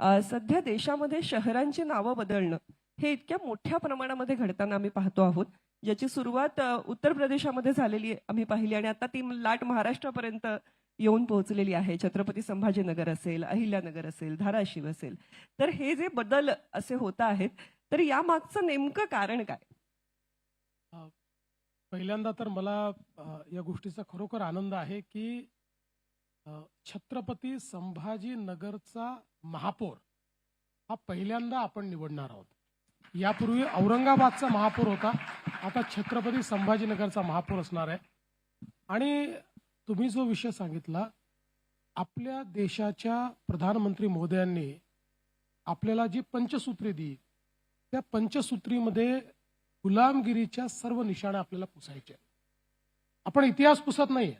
सध्या देशामध्ये शहरांची नावं बदलणं हे इतक्या मोठ्या प्रमाणामध्ये घडताना आम्ही पाहतो आहोत. ज्याची सुरुवात उत्तर प्रदेशामध्ये झालेली आम्ही पाहिली आणि आता ती लाट महाराष्ट्रापर्यंत येऊन पोहोचलेली आहे. छत्रपती संभाजीनगर असेल अहिल्यानगर असेल धाराशिव असेल. तर हे जे बदल असे होत आहेत तर या मागचं नेमकं कारण काय? पहिल्यांदा तर मला या गोष्टीचा खरोखर आनंद आहे की छत्रपती संभाजीनगरचा महापौर हा पहिल्यांदा आपण निवडणार आहोत. यापूर्वी औरंगाबादचा महापौर होता आता छत्रपती संभाजीनगरचा महापौर असणार आहे. आणि तुम्ही जो विषय सांगितला आपल्या देशाच्या प्रधानमंत्री महोदयांनी आपल्याला जी पंचसूत्री दिली त्या पंचसूत्रीमध्ये गुलामगिरीच्या सर्व निशाणा आपल्याला पुसायच्या आपण इतिहास पुसत नाहीये.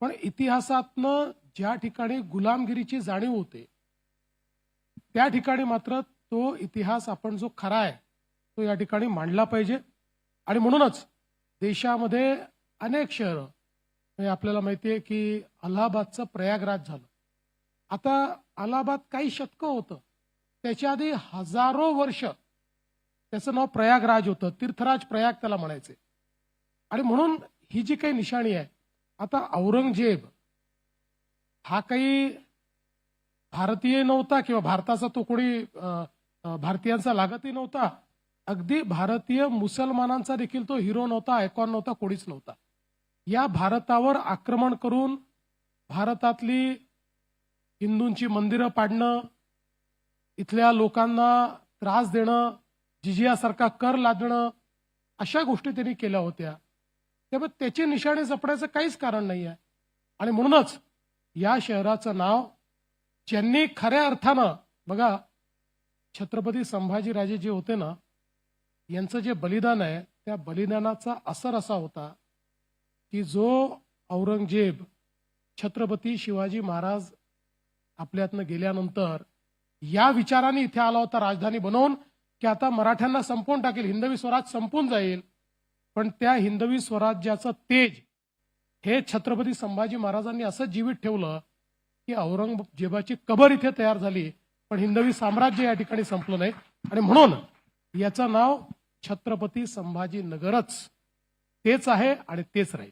पण इतिहासातनं ज्या ठिकाणी गुलामगिरीची जाणीव होते त्या ठिकाणी मात्र तो इतिहास आपण जो खरा आहे तो या ठिकाणी मांडला पाहिजे. आणि म्हणूनच देशामध्ये अनेक शहरं म्हणजे आपल्याला माहिती आहे की अलाहाबादचं प्रयागराज झालं. आता अलाहाबाद काही शतकं होतं. त्याच्या आधी हजारो वर्ष त्याचं नाव प्रयागराज होतं. तीर्थराज प्रयाग त्याला म्हणायचे. आणि म्हणून ही जी काही निशाणी आहे आता औरंगजेब हा काही भारतीय नव्हता किंवा भारताचा तो कोणी भारतीयांचा लागतही नव्हता. अगदी भारतीय मुसलमानांचा देखील तो हिरो नव्हता आयकॉन नव्हता कोणीच नव्हता. या भारतावर आक्रमण करून भारतातली हिंदूंची मंदिरं पाडणं इथल्या लोकांना त्रास देणं जिजियासारखा कर लादणं अशा गोष्टी त्यांनी केल्या होत्या. त्यामुळे त्याची निशाणी जपण्याचं काहीच कारण नाही आहे आणि म्हणूनच या शहराचं नाव ज्यांनी खऱ्या अर्थानं बघा छत्रपती संभाजीराजे जे होते ना यांचं जे बलिदान आहे त्या बलिदानाचा असर असा होता की जो औरंगजेब छत्रपती शिवाजी महाराज आपल्यातनं गेल्यानंतर या विचाराने इथे आला होता राजधानी बनवून की आता मराठ्यांना संपवून टाकेल हिंदवी स्वराज संपून जाईल. पण त्या हिंदवी स्वराज्याचं तेज हे छत्रपती संभाजी महाराजांनी असं जीवित ठेवलं की औरंगजेबाची कबर इथे तयार झाली पण हिंदवी साम्राज्य या ठिकाणी संपलं नाही. आणि म्हणून याचं नाव छत्रपती संभाजीनगरच. तेच आहे आणि तेच राहील.